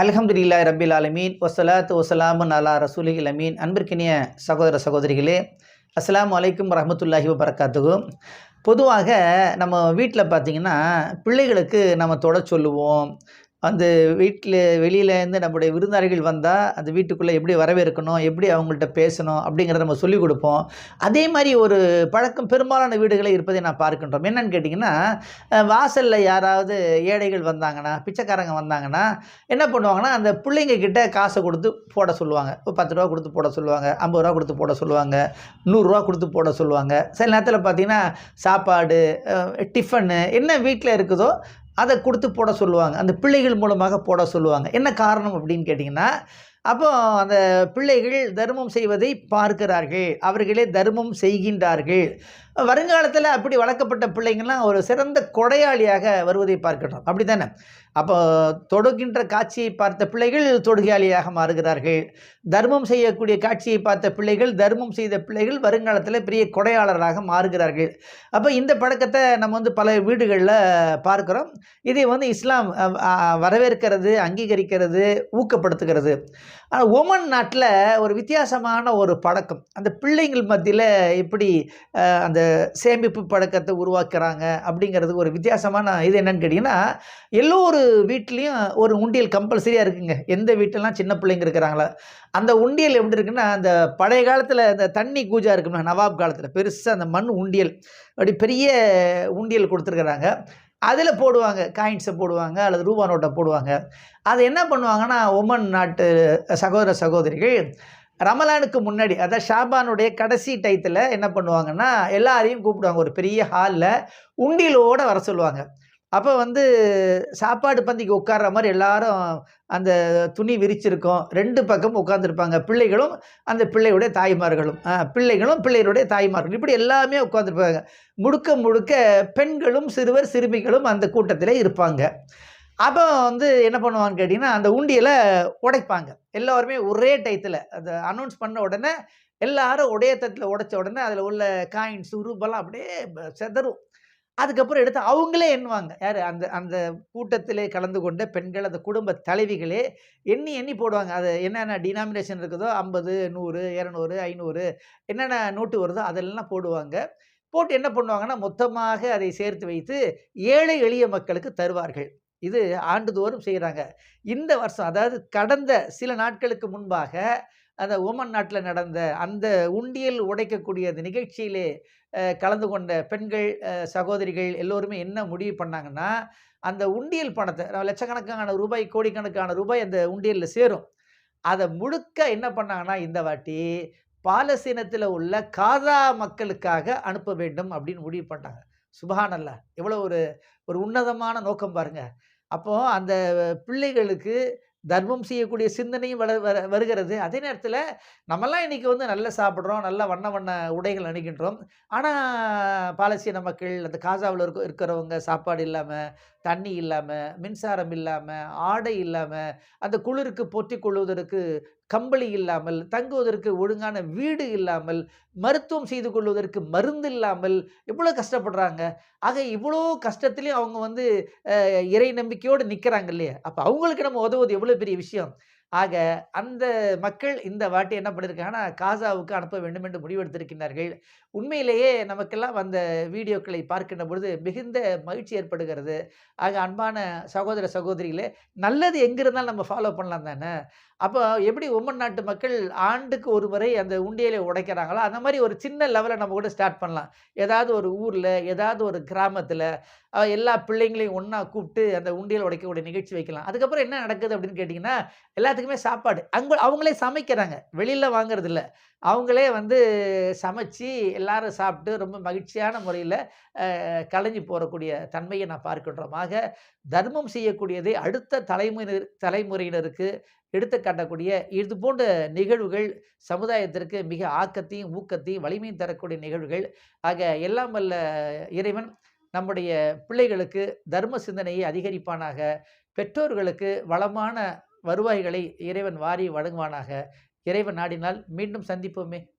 அல்ஹம்துலில்லா ரபில் அலமீன் ஒசலாத்து ஒசலாமன் அலா ரசூலில் அமீன் அன்பிற்கினிய சகோதர சகோதரிகளே அஸ்லாம் அலைக்கும் வரஹ்மத்துல்லாஹி வபரகாத்துகு பொதுவாக நம்ம வீட்டில் பார்த்திங்கன்னா பிள்ளைகளுக்கு நம்ம தொட சொல்லுவோம். அந்த வீட்டில் வெளியிலேருந்து நம்முடைய விருந்தாளிகள் வந்தால் அந்த வீட்டுக்குள்ளே எப்படி வரவேற்கணும் எப்படி அவங்கள்ட்ட பேசணும் அப்படிங்கிறத நம்ம சொல்லிக் கொடுப்போம். அதே மாதிரி ஒரு பழக்கம் பெரும்பாலான வீடுகளில் இருப்பதை நான் பார்க்கின்றோம். என்னென்னு கேட்டிங்கன்னா வாசலில் யாராவது ஏழைகள் வந்தாங்கன்னா பிச்சைக்காரங்க வந்தாங்கன்னா என்ன பண்ணுவாங்கன்னா அந்த பிள்ளைங்க கிட்ட காசை கொடுத்து போட சொல்லுவாங்க. இப்போ பத்து ரூபா கொடுத்து போட சொல்லுவாங்க ஐம்பது ரூபா கொடுத்து போட சொல்லுவாங்க நூறுரூவா கொடுத்து போட சொல்லுவாங்க. சில நேரத்தில் பார்த்தீங்கன்னா சாப்பாடு டிஃபனு என்ன வீட்டில் இருக்குதோ அதை கொடுத்து போட சொல்லுவாங்க. அந்த பிள்ளைகள் மூலமாக போட சொல்லுவாங்க. என்ன காரணம் அப்படின்னு கேட்டிங்கன்னா அப்போ அந்த பிள்ளைகள் தர்மம் செய்வதை பார்க்கிறார்கள். அவர்களே தர்மம் செய்கின்றார்கள். வருங்காலத்தில் அப்படி வளர்க்கப்பட்ட பிள்ளைங்கள்லாம் ஒரு சிறந்த கொடையாளியாக வருவதை பார்க்கிறோம் அப்படி தானே அப்போ தொடுகின்ற காட்சியை பார்த்த பிள்ளைகள் தொடுகையாளியாக மாறுகிறார்கள். தர்மம் செய்யக்கூடிய காட்சியை பார்த்த பிள்ளைகள் தர்மம் செய்த பிள்ளைகள் வருங்காலத்தில் பெரிய கொடையாளராக மாறுகிறார்கள். அப்போ இந்த பழக்கத்தை நம்ம வந்து பல வீடுகளில் பார்க்குறோம். இதை வந்து இஸ்லாம் வரவேற்கிறது அங்கீகரிக்கிறது ஊக்கப்படுத்துகிறது. ஆனால் ஒமன் நாட்டில் ஒரு வித்தியாசமான ஒரு பழக்கம். அந்த பிள்ளைங்கள் மத்தியில் எப்படி அந்த சேமிப்பு பழக்கத்தை உருவாக்குறாங்க அப்படிங்கிறது ஒரு வித்தியாசமான இது என்னன்னு கேட்டிங்கன்னா எல்லோரும் வீட்லேயும் ஒரு உண்டியல் கம்பல்சரியாக இருக்குங்க. எந்த வீட்டிலலாம் சின்ன பிள்ளைங்க இருக்கிறாங்களா அந்த உண்டியல் எப்படி இருக்குன்னா அந்த பழைய காலத்தில் அந்த தண்ணி கூஜா இருக்கும்ல நவாப் காலத்தில் பெருசாக அந்த மண் உண்டியல் அப்படி பெரிய உண்டியல் கொடுத்துருக்குறாங்க. அதில் போடுவாங்க காயின்ஸை போடுவாங்க அல்லது ரூபா நோட்டை போடுவாங்க. அது என்ன பண்ணுவாங்கன்னா ஒமன் நாட்டு சகோதர சகோதரிகள் ரமலானுக்கு முன்னாடி அதாவது ஷாபானுடைய கடைசி டயத்தில் என்ன பண்ணுவாங்கன்னா எல்லாரையும் கூப்பிடுவாங்க. ஒரு பெரிய ஹாலில் உண்டியலோடு வர சொல்லுவாங்க. அப்போ வந்து சாப்பாடு பந்திக்கு உட்கார்ற மாதிரி எல்லாரும் அந்த துணி விரிச்சிருக்கோம். ரெண்டு பக்கம் உட்காந்துருப்பாங்க பிள்ளைகளும் அந்த பிள்ளையுடைய தாய்மார்களும். பிள்ளைகளும் பிள்ளைகளுடைய தாய்மார்களும் இப்படி எல்லாமே உட்காந்துருப்பாங்க முழுக்க முழுக்க பெண்களும் சிறுவர் சிறுமிகளும் அந்த கூட்டத்தில் இருப்பாங்க. அப்போ வந்து என்ன பண்ணுவான்னு கேட்டிங்கன்னா அந்த உண்டியலை உடைப்பாங்க. எல்லாருமே ஒரே டயத்தில். அதை அனௌன்ஸ் பண்ண உடனே எல்லாரும் ஒரே தட்டில் உடைச்ச உடனே அதில் உள்ள காயின்ஸ் ரூபெல்லாம் அப்படியே செதறும் சிதறும். அதுக்கப்புறம் எடுத்து அவங்களே எண்ணுவாங்க. யார்? அந்த அந்த கூட்டத்திலே கலந்து கொண்ட பெண்கள் அந்த குடும்ப தலைவிகளே எண்ணி எண்ணி போடுவாங்க. அது என்னென்ன டினாமினேஷன் இருக்குதோ ஐம்பது நூறு இரநூறு ஐநூறு என்னென்ன நோட்டு வருதோ அதெல்லாம் போடுவாங்க. போட்டு என்ன பண்ணுவாங்கன்னா மொத்தமாக அதை சேர்த்து வைத்து ஏழை எளிய மக்களுக்கு தருவார்கள். இது ஆண்டுதோறும் செய்கிறாங்க இந்த வருஷம் அதாவது கடந்த சில நாட்களுக்கு முன்பாக அந்த ஓமன் நாட்டில் நடந்த அந்த உண்டியல் உடைக்கக்கூடிய அந்த நிகழ்ச்சியிலே கலந்து கொண்ட பெண்கள் சகோதரிகள் எல்லோருமே என்ன முடிவு பண்ணாங்கன்னா அந்த உண்டியல் பணத்தை லட்சக்கணக்கான ரூபாய் கோடிக்கணக்கான ரூபாய் அந்த உண்டியலில் சேரும். அதை முழுக்க என்ன பண்ணாங்கன்னா இந்த வாட்டி பாலஸ்தீனத்தில் உள்ள காதா மக்களுக்காக அனுப்ப வேண்டும் அப்படின்னு முடிவு பண்ணாங்க சுபஹானல்லா எவ்வளோ ஒரு ஒரு உன்னதமான நோக்கம் பாருங்கள் அப்போது அந்த பிள்ளைகளுக்கு தர்மம் செய்யக்கூடிய சிந்தனையும் வள வர வருகிறது. அதே நேரத்தில் நம்மலாம் இன்றைக்கி வந்து நல்லா சாப்பிட்றோம் நல்லா வண்ண வண்ண உடைகள் அணிக்கின்றோம் ஆனால் பாலஸ்தீன மக்கள் அந்த காசாவில் இருக்க இருக்கிறவங்க சாப்பாடு இல்லாமல் தண்ணி இல்லாமல் மின்சாரம் இல்லாமல் ஆடை இல்லாமல் அந்த குளிருக்கு பொத்திக் கொள்வதற்கு கம்பளி இல்லாமல் தங்குவதற்கு ஒழுங்கான வீடு இல்லாமல் மருத்துவம் செய்து கொள்வதற்கு மருந்து இல்லாமல் எவ்வளோ கஷ்டப்படுறாங்க. ஆக இவ்வளோ கஷ்டத்துலேயும் அவங்க வந்து இறை நம்பிக்கையோடு நிற்கிறாங்க இல்லையா? அப்போ அவங்களுக்கு நம்ம உதவுவது எவ்வளோ பெரிய விஷயம்? ஆக அந்த மக்கள் இந்த வாட்டி என்ன பண்ணியிருக்காங்கன்னா காசாவுக்கு அனுப்ப வேண்டும் என்று முடிவெடுத்திருக்கின்றார்கள். உண்மையிலேயே நமக்கெல்லாம் அந்த வீடியோக்களை பார்க்கின்ற பொழுது மிகுந்த மகிழ்ச்சி ஏற்படுகிறது. ஆக அன்பான சகோதர சகோதரிகளே நல்லது எங்கே இருந்தாலும் நம்ம ஃபாலோ பண்ணலாம் தானே? அப்போ எப்படி உம்மன் நாட்டு மக்கள் ஆண்டுக்கு ஒரு முறை அந்த உண்டியலை உடைக்கிறாங்களோ அந்த மாதிரி ஒரு சின்ன லெவலில் நம்ம கூட ஸ்டார்ட் பண்ணலாம். ஏதாவது ஒரு ஊரில் ஏதாவது ஒரு கிராமத்தில் எல்லா பிள்ளைங்களையும் ஒன்றா கூப்பிட்டு அந்த உண்டியல் உடைக்கக்கூடிய நிகழ்ச்சி வைக்கலாம். அதுக்கப்புறம் என்ன நடக்குது அப்படின்னு கேட்டிங்கன்னா எல்லாத்துக்கும் சாப்பாடு. அங்கே அவங்களே சமைக்கிறாங்க. வெளியில் வாங்குறது அவங்களே வந்து சமைச்சு எல்லாரும் சாப்பிட்டு ரொம்ப மகிழ்ச்சியான முறையில் கலைஞ்சு போகக்கூடிய தன்மையை நான் பார்க்கின்றோம் தர்மம் செய்யக்கூடியதை அடுத்த தலைமுறையினர் தலைமுறையினருக்கு எடுத்து காட்டக்கூடிய இது போன்ற நிகழ்வுகள் சமுதாயத்திற்கு மிக ஆக்கத்தையும் ஊக்கத்தையும் வலிமையும் தரக்கூடிய நிகழ்வுகள். ஆக எல்லாம் வல்ல இறைவன் நம்முடைய பிள்ளைகளுக்கு தர்ம சிந்தனையை அதிகரிப்பானாக. பெற்றோர்களுக்கு வளமான வருவாய்களை இறைவன் வாரி வழங்குவானாக. இறைவன் நாடினால் மீண்டும் சந்திப்போமே.